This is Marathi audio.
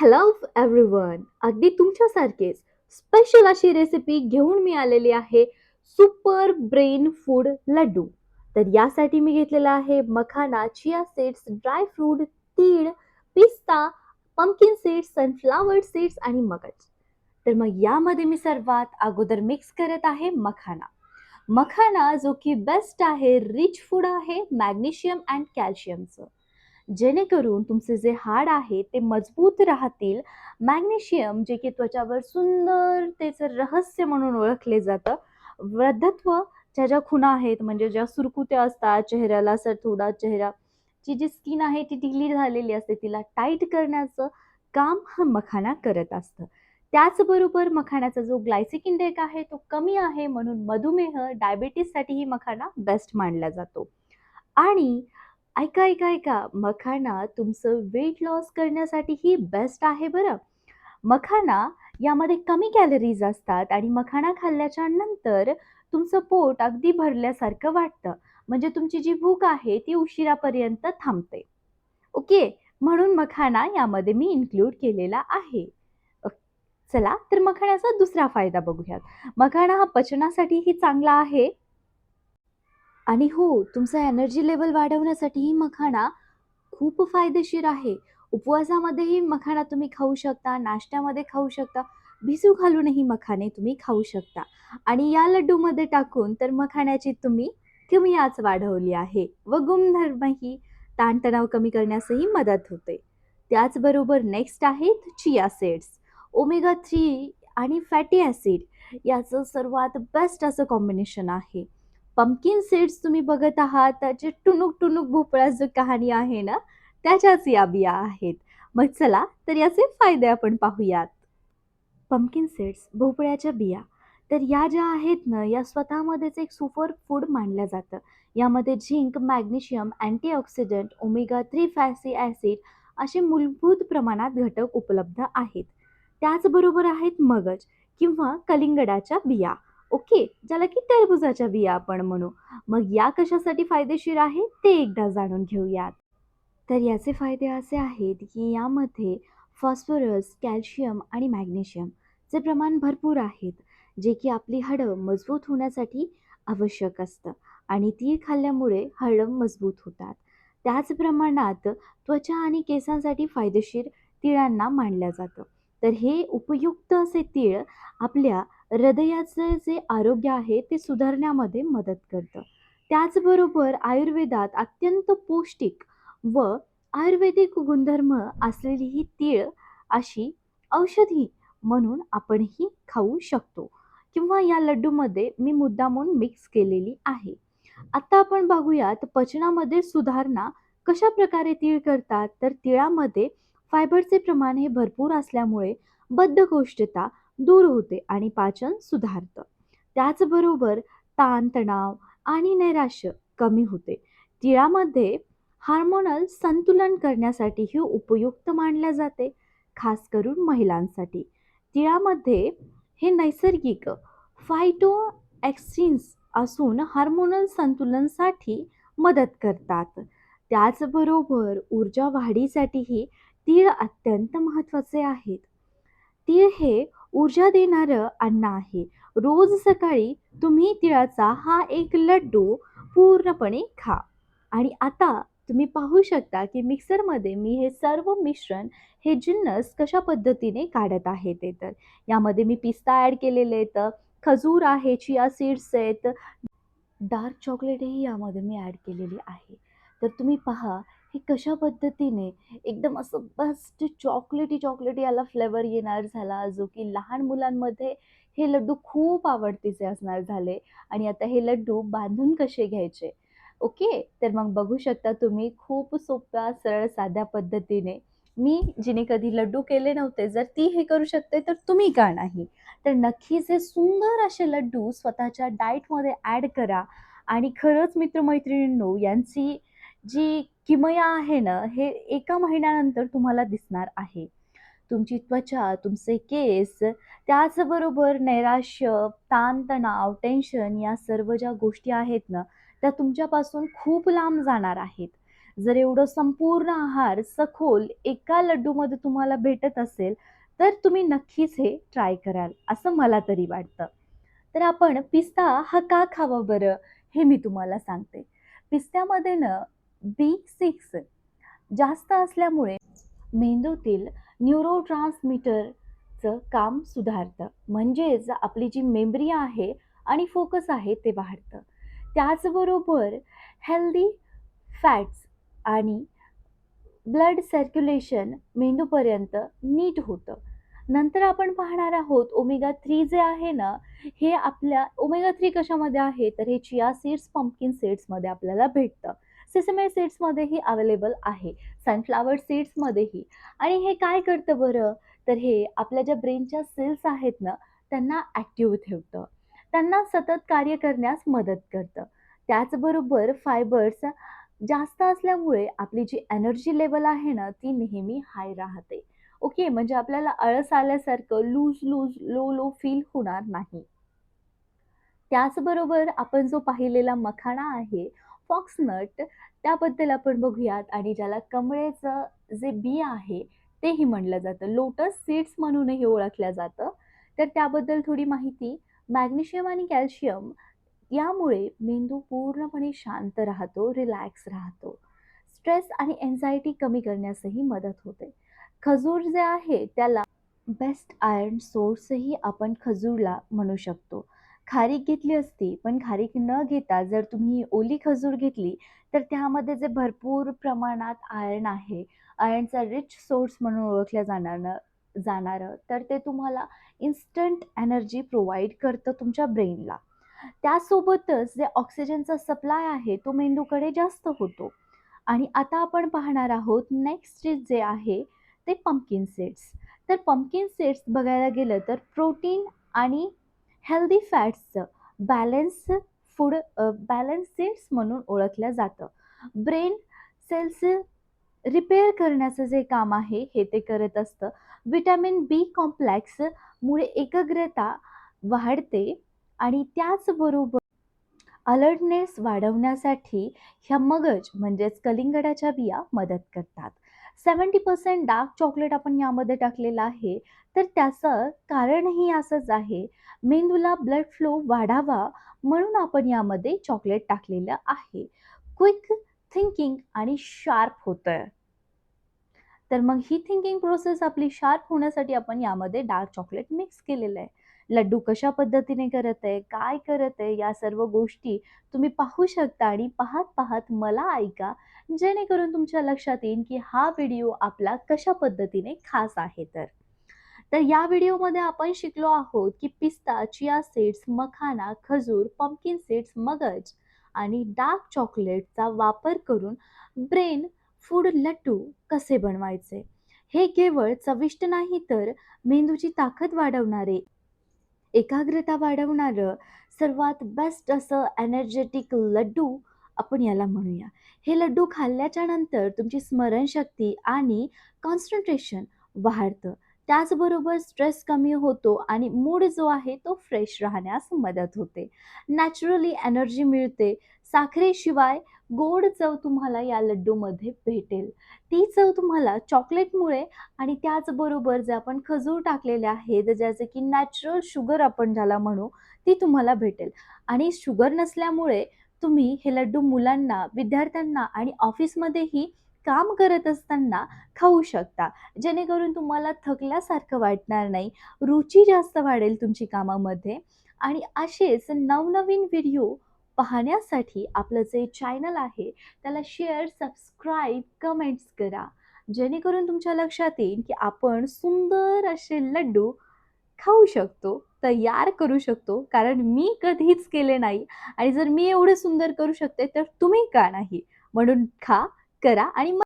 हॅलो एव्हरीवन अगदी तुमच्यासारखेच स्पेशल अशी रेसिपी घेऊन मी आलेली आहे सुपर ब्रेन फूड लड्डू. तर यासाठी मी घेतलेला आहे makhana chia seeds dry fruit तीळ पिस्ता पंकिन सीड्स सनफ्लावर सीड्स आणि मगज. तर मग यामध्ये मी सर्वात अगोदर मिक्स करत आहे मखाना. मखाना जो की बेस्ट आहे रिच फूड आहे मॅग्नेशियम अँड कॅल्शियमचं जेणेकरून तुमचे जे हाड आहे ते मजबूत राहतील. मॅग्नेशियम जे की त्वचावर सुंदर त्याचं रहस्य म्हणून ओळखले जातं. वृद्धत्व ज्या ज्या खुणा आहेत म्हणजे ज्या सुरकुत्या असतात चेहऱ्याला असं थोडा चेहराची जी स्किन आहे ती ढिली झालेली असते तिला टाईट करण्याचं काम हा मखाना करत असतं. त्याचबरोबर मखाण्याचा जो ग्लायसिक इंडेक आहे तो कमी आहे म्हणून मधुमेह डायबिटीससाठीही मखाना बेस्ट मानला जातो. आणि ऐका ऐका ऐका. मखाना तुमचं वेट लॉस करण्यासाठीही बेस्ट आहे बरं. मखाना यामध्ये कमी कॅलरीज असतात आणि मखाना खाल्ल्याच्या नंतर तुमचं पोट अगदी भरल्यासारखं वाटतं. म्हणजे तुमची जी भूक आहे ती उशिरापर्यंत थांबते. ओके? म्हणून मखाना यामध्ये मी इन्क्लूड केलेला आहे. चला तर मखाण्याचा दुसरा फायदा बघूयात. मखाना हा पचनासाठीही चांगला आहे. आणि हो तुमचा एनर्जी लेवल वाढवण्यासाठीही मखाना खूप फायदेशीर आहे. उपवासामध्येही मखाना तुम्ही खाऊ शकता नाश्त्यामध्ये खाऊ शकता भिजू घालूनही मखाने तुम्ही खाऊ शकता. आणि या लड्डूमध्ये टाकून तर मखाण्याची तुम्ही कमी आच वाढवली आहे व गुणधर्मही ताणतणाव कमी करण्यासही मदत होते. त्याचबरोबर नेक्स्ट आहेत चिया सीड्स ओमेगा थ्री आणि फॅटी ॲसिड याचं सर्वात बेस्ट असं कॉम्बिनेशन आहे. पंपकिन सीड्स तुम्ही बघत आहात त्याचे टुनुक टुनुक भोपळ्याचं कहाणी आहे ना त्याच्याच या बिया आहेत. मग चला तर याचे फायदे आपण पाहूयात. पंपकिन सीड्स भोपळ्याच्या बिया. तर या ज्या आहेत ना या स्वतःमध्येच एक सुपर फूड मानलं जातं. यामध्ये zinc magnesium antioxidant omega three fatty acid असे मूलभूत प्रमाणात घटक उपलब्ध आहेत. त्याचबरोबर आहेत मगज किंवा कलिंगडाच्या बिया. ओके ज्याला की टरबुजाच्या बिया आपण म्हणू. मग या कशासाठी फायदेशीर आहे ते एकदा जाणून घेऊयात. तर याचे फायदे असे आहेत की यामध्ये फॉस्फरस कॅल्शियम आणि मॅग्नेशियमचे प्रमाण भरपूर आहेत जे की आपली हाडं मजबूत होण्यासाठी आवश्यक असतं आणि तीळ खाल्ल्यामुळे हाडं मजबूत होतात. त्याच प्रमाणात त्वचा आणि केसांसाठी फायदेशीर तिळांना मानलं जातं. तर हे उपयुक्त असे तीळ आपल्या हृदयाचं जे आरोग्य आहे ते सुधारण्यामध्ये मदत करतं. त्याचबरोबर आयुर्वेदात अत्यंत पौष्टिक व आयुर्वेदिक गुणधर्म असलेली ही तीळ अशी औषधी म्हणून आपणही खाऊ शकतो. किंवा या लड्डूमध्ये मी मुद्दामून मिक्स केलेली आहे. आता आपण बघूयात पचनामध्ये सुधारणा कशा प्रकारे तीळ करतात? तर तिळामध्ये फायबरचे प्रमाण हे भरपूर असल्यामुळे बद्धकोष्ठता दूर होते आणि पाचन सुधारतं. त्याचबरोबर ताणतणाव आणि नैराश्य कमी होते. तिळामध्ये हार्मोनल संतुलन करण्यासाठीही उपयुक्त मानल्या जाते खास करून महिलांसाठी. तिळामध्ये हे नैसर्गिक फायटो ॲक्सिन्स असून हार्मोनल संतुलनसाठी मदत करतात. त्याचबरोबर ऊर्जा वाढीसाठीही तीळ अत्यंत महत्त्वाचे आहेत. तीळ हे ऊर्जा देणारं अन्न आहे. रोज सकाळी तुम्ही तिळाचा हा एक लड्डू पूर्णपणे खा. आणि आता तुम्ही पाहू शकता की मिक्सरमध्ये मी हे सर्व मिश्रण हे जिन्नस कशा पद्धतीने काढत आहे ते तर. यामध्ये मी पिस्ता ॲड केलेले आहेत खजूर आहे चिया सीड्स आहेत. डार्क चॉकलेटही यामध्ये मी ॲड केलेली आहे. तर तुम्ही पहा हे कशा पद्धतीने? एकदम असं बेस्ट चॉकलेटी चॉकलेटी याला फ्लेवर येणार झाला जो की लहान मुलांमध्ये हे लड्डू खूप आवडतीचे असणार झाले. आणि आता हे लड्डू बांधून कसे घ्यायचे? ओके? तर मग बघू शकता तुम्ही खूप सोप्या सरळ साध्या पद्धतीने. मी जिने कधी लड्डू केले नव्हते जर ती हे करू शकते तर तुम्ही का नाही? तर नक्कीच हे सुंदर असे लड्डू स्वतःच्या डाएटमध्ये ॲड करा. आणि खरंच मित्रमैत्रिणींनो यांची जी किमया आहे ना हे एका महिन्यानंतर तुम्हाला दिसणार आहे. तुमची त्वचा तुमचे केस त्याचबरोबर नैराश्य ताणतणाव टेन्शन या सर्व ज्या गोष्टी आहेत ना त्या तुमच्यापासून खूप लांब जाणार आहेत. जर एवढं संपूर्ण आहार सखोल एका लड्डूमध्ये तुम्हाला भेटत असेल तर तुम्ही नक्कीच हे ट्राय कराल असं मला तरी वाटतं. तर आपण पिस्ता हा का खावा बरं हे मी तुम्हाला सांगते. पिस्त्यामध्ये ना बी सिक्स जास्त असल्यामुळे मेंदूतील न्यूरोट्रान्समीटरचं काम सुधारतं. म्हणजेच आपली जी मेमरी आहे आणि फोकस आहे ते वाढतं. त्याचबरोबर हेल्दी फॅट्स आणि ब्लड सर्क्युलेशन मेंदूपर्यंत नीट होतं. नंतर आपण पाहणार आहोत ओमेगा थ्री जे आहे ना हे आपल्या ओमेगा थ्री कशामध्ये आहे? तर हे चिया सीड्स पंपकिन सीड्समध्ये आपल्याला भेटतं. सिसमे सीड्समध्येही अवेलेबल आहे. सनफ्लावर सीड्समध्येही आणि हे काय करतं बरं? तर हे आपल्या ज्या ब्रेनच्या सेल्स आहेत ना त्यांना ॲक्टिव्ह ठेवतं. त्यांना सतत कार्य करण्यास मदत करतं. त्याचबरोबर फायबर्स जास्त असल्यामुळे आपली जी एनर्जी लेवल आहे ना ती नेहमी हाय राहते. ओके म्हणजे आपल्याला आळस आल्यासारखं loose loose low low feel होणार नाही. त्याचबरोबर आपण जो पाहिलेला मखाणा आहे फॉक्सनट त्याबद्दल आपण बघूयात. आणि ज्याला कमळेचं जे बी आहे तेही म्हणलं जातं. लोटस सीड्स म्हणूनही ओळखलं जातं. तर त्याबद्दल थोडी माहिती. मॅग्नेशियम आणि कॅल्शियम यामुळे मेंदू पूर्णपणे शांत राहतो रिलॅक्स राहतो. स्ट्रेस आणि एन्झायटी कमी करण्यासही मदत होते. खजूर जे आहे त्याला बेस्ट आयर्न सोर्सही आपण खजूरला म्हणू शकतो. खारीक घेतली असती पण खारीक न घेता जर तुम्ही ओली खजूर घेतली तर त्यामध्ये जे भरपूर प्रमाणात आयर्न आहे आयर्नचा रिच सोर्स म्हणून ओळखल्या जाणार जाणारं तर ते तुम्हाला इन्स्टंट एनर्जी प्रोव्हाइड करतं तुमच्या ब्रेनला त्यासोबतच जे ऑक्सिजनचा सप्लाय आहे तो मेंदूकडे जास्त होतो. आणि आता आपण पाहणार आहोत नेक्स्ट जे आहे ते पम्पकिन सीड्स तर पम्पकिन सीड्स बघायला गेलं तर प्रोटीन आणि हेल्दी फॅट्सचं बॅलन्स फूड बॅलन्स सीड्स म्हणून ओळखलं जातं. ब्रेन सेल्स रिपेअर करण्याचं जे काम आहे हे ते करत असतं. विटॅमिन बी कॉम्प्लेक्समुळे एकाग्रता वाढते आणि त्याचबरोबर अलर्टनेस वाढवण्यासाठी ह्या मगज म्हणजेच कलिंगडाच्या बिया मदत करतात. सेवन्टी पर्सेंट डार्क चॉकलेट आपण यामध्ये टाकलेलं आहे. तर त्याचं कारणही असंच आहे. मेंदूला ब्लड फ्लो वाढावा म्हणून आपण यामध्ये चॉकलेट टाकलेलं आहे. क्विक थिंकिंग आणि शार्प होतं. तर मग ही थिंकिंग प्रोसेस आपली शार्प होण्यासाठी आपण यामध्ये डार्क चॉकलेट मिक्स केलेलं आहे. लड्डू कशा पद्धतीने करत आहे काय करत आहे या सर्व गोष्टी तुम्ही पाहू शकता आणि पाहत पाहत मला ऐका. जेणेकरून तुमच्या लक्षात येईल की हा व्हिडिओ आपला कशा पद्धतीने खास आहे तर. तर या व्हिडिओमध्ये आपण शिकलो आहोत की पिस्ता चिया सीड्स मखाना खजूर पंपकिन सीड्स मगज आणि डार्क चॉकलेटचा वापर करून ब्रेन फूड लड्डू कसे बनवायचे? हे केवळ चविष्ट नाही तर मेंदूची ताकद वाढवणारे एकाग्रता वाढवणारं सर्वात बेस्ट असं एनर्जेटिक लड्डू आपण याला म्हणूया. हे लड्डू खाल्ल्याच्या नंतर तुमची स्मरणशक्ती आणि कॉन्सन्ट्रेशन वाढतं. त्याचबरोबर स्ट्रेस कमी होतो आणि मूड जो आहे तो फ्रेश राहण्यास मदत होते. नॅचरली एनर्जी मिळते. साखरेशिवाय गोड चव तुम्हाला या लड्डूमध्ये भेटेल. ती चव तुम्हाला चॉकलेटमुळे आणि त्याचबरोबर जे आपण खजूर टाकलेले आहेत ज्याचे की नॅचरल शुगर आपण ज्याला म्हणू ती तुम्हाला भेटेल. आणि शुगर नसल्यामुळे तुम्ही हे लड्डू मुलांना विद्यार्थ्यांना आणि ऑफिसमध्येही काम करत असताना खाऊ शकता. जेणेकरून तुम्हाला थकल्यासारखं वाटणार नाही. रुची जास्त वाढेल तुमची कामामध्ये. आणि असेच नवनवीन व्हिडिओ पाहण्यासाठी आपलं जे चॅनल आहे त्याला शेअर सबस्क्राईब कमेंट्स करा. जेणेकरून तुमच्या लक्षात येईल की आपण सुंदर असे लड्डू खाऊ शकतो तयार करू शकतो. कारण मी कधीच केले नाही. आणि जर मी एवढे सुंदर करू शकते तर तुम्ही का नाही? म्हणून खा. करा आणि